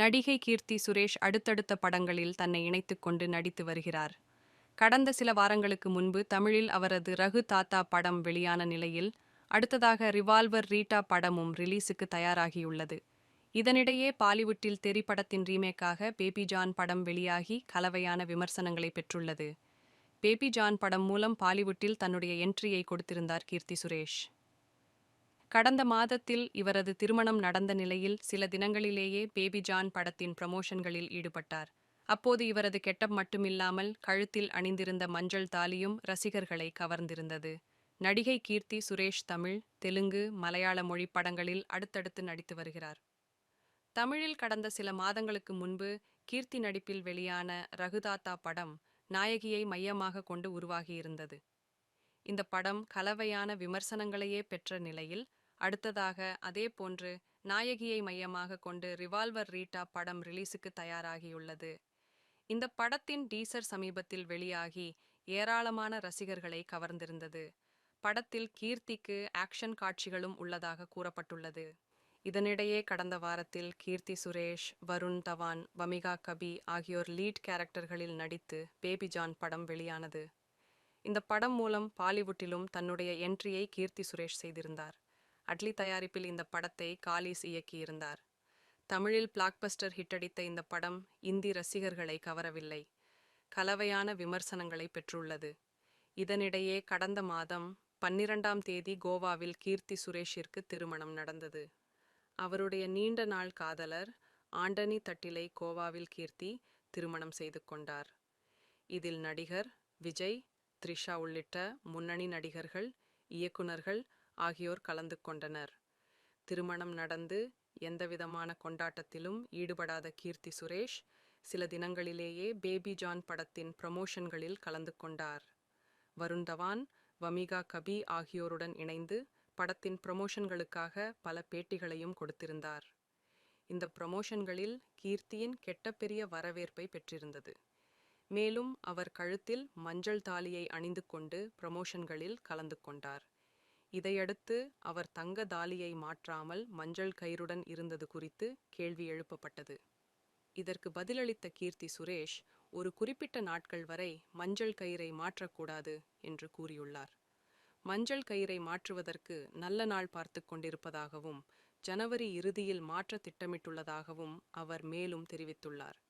நடிகை கீர்த்தி சுரேஷ் அடுத்தடுத்த படங்களில் தன்னை இணைத்துக் கொண்டு நடித்து வருகிறார். கடந்த சில வாரங்களுக்கு முன்பு தமிழில் அவரது ரகு தாத்தா படம் வெளியான நிலையில் அடுத்ததாக ரிவால்வர் ரீட்டா படமும் ரிலீஸுக்கு தயாராகியுள்ளது. இதனிடையே பாலிவுட்டில் தெரி படத்தின் ரீமேக்காக பேபி ஜான் படம் வெளியாகி கலவையான விமர்சனங்களை பெற்றுள்ளது. பேபி ஜான் படம் மூலம் பாலிவுட்டில் தன்னுடைய என்ட்ரியை கொடுத்திருந்தார் கீர்த்தி சுரேஷ். கடந்த மாதத்தில் இவரது திருமணம் நடந்த நிலையில் சில தினங்களிலேயே பேபி ஜான் படத்தின் ப்ரமோஷன்களில் ஈடுபட்டார். அப்போது இவரது கெட்டப் மட்டுமில்லாமல் கழுத்தில் அணிந்திருந்த மஞ்சள் தாலியும் ரசிகர்களை கவர்ந்திருந்தது. நடிகை கீர்த்தி சுரேஷ் தமிழ் தெலுங்கு மலையாள மொழி படங்களில் அடுத்தடுத்து நடித்து வருகிறார். தமிழில் கடந்த சில மாதங்களுக்கு முன்பு கீர்த்தி நடிப்பில் வெளியான ரகுதாத்தா படம் நாயகியை மையமாக கொண்டு உருவாகியிருந்தது. இந்த படம் கலவையான விமர்சனங்களையே பெற்ற நிலையில் அடுத்ததாக அதே போன்று நாயகியை மையமாக கொண்டு ரிவால்வர் ரீட்டா படம் ரிலீஸுக்கு தயாராகியுள்ளது. இந்த படத்தின் டீசர் சமீபத்தில் வெளியாகி ஏராளமான ரசிகர்களை கவர்ந்திருந்தது. படத்தில் கீர்த்திக்கு ஆக்ஷன் காட்சிகளும் உள்ளதாக கூறப்பட்டுள்ளது. இதனிடையே கடந்த வாரத்தில் கீர்த்தி சுரேஷ் வருண் தவான் வமிகா கபி ஆகியோர் லீட் கேரக்டர்களில் நடித்து பேபி ஜான் படம் வெளியானது. இந்த படம் மூலம் பாலிவுட்டிலும் தன்னுடைய என்ட்ரியை கீர்த்தி சுரேஷ் செய்திருந்தார். அட்லி தயாரிப்பில் இந்த படத்தை காலிஸ் இயக்கியிருந்தார். தமிழில் பிளாக்பஸ்டர் ஹிட்டடித்த இந்த படம் இந்தி ரசிகர்களை கவரவில்லை. கலவையான விமர்சனங்களை பெற்றுள்ளது. இதனிடையே கடந்த மாதம் பன்னிரண்டாம் தேதி கோவாவில் கீர்த்தி சுரேஷிற்கு திருமணம் நடந்தது. அவருடைய நீண்ட நாள் காதலர் ஆண்டனி தட்டிலை கோவாவில் கீர்த்தி திருமணம் செய்து கொண்டார். இதில் நடிகர் விஜய் த்ரிஷா உள்ளிட்ட முன்னணி நடிகர்கள் இயக்குனர்கள் ஆகியோர் கலந்து கொண்டனர். திருமணம் நடந்து எந்தவிதமான கொண்டாட்டத்திலும் ஈடுபடாத கீர்த்தி சுரேஷ் சில தினங்களிலேயே பேபி ஜான் படத்தின் ப்ரமோஷன்களில் கலந்து கொண்டார். வருண் தவான் வமிகா கபி ஆகியோருடன் இணைந்து படத்தின் ப்ரமோஷன்களுக்காக பல பேட்டிகளையும் கொடுத்திருந்தார். இந்த ப்ரமோஷன்களில் கீர்த்தியின் கெட்ட பெரிய வரவேற்பை பெற்றிருந்தது. மேலும் அவர் கழுத்தில் மஞ்சள் தாலியை அணிந்து கொண்டு ப்ரமோஷன்களில் கலந்து கொண்டார். இதையடுத்து அவர் தங்க தாலியை மாற்றாமல் மஞ்சள் கயிறுடன் இருந்தது குறித்து கேள்வி எழுப்பப்பட்டது. இதற்கு பதிலளித்த கீர்த்தி சுரேஷ் ஒரு குறிப்பிட்ட நாட்கள் வரை மஞ்சள் கயிறை மாற்றக்கூடாது என்று கூறியுள்ளார். மஞ்சள் கயிறை மாற்றுவதற்கு நல்ல நாள் பார்த்து கொண்டிருப்பதாகவும் ஜனவரி இறுதியில் மாற்ற திட்டமிட்டுள்ளதாகவும் அவர் மேலும் தெரிவித்துள்ளார்.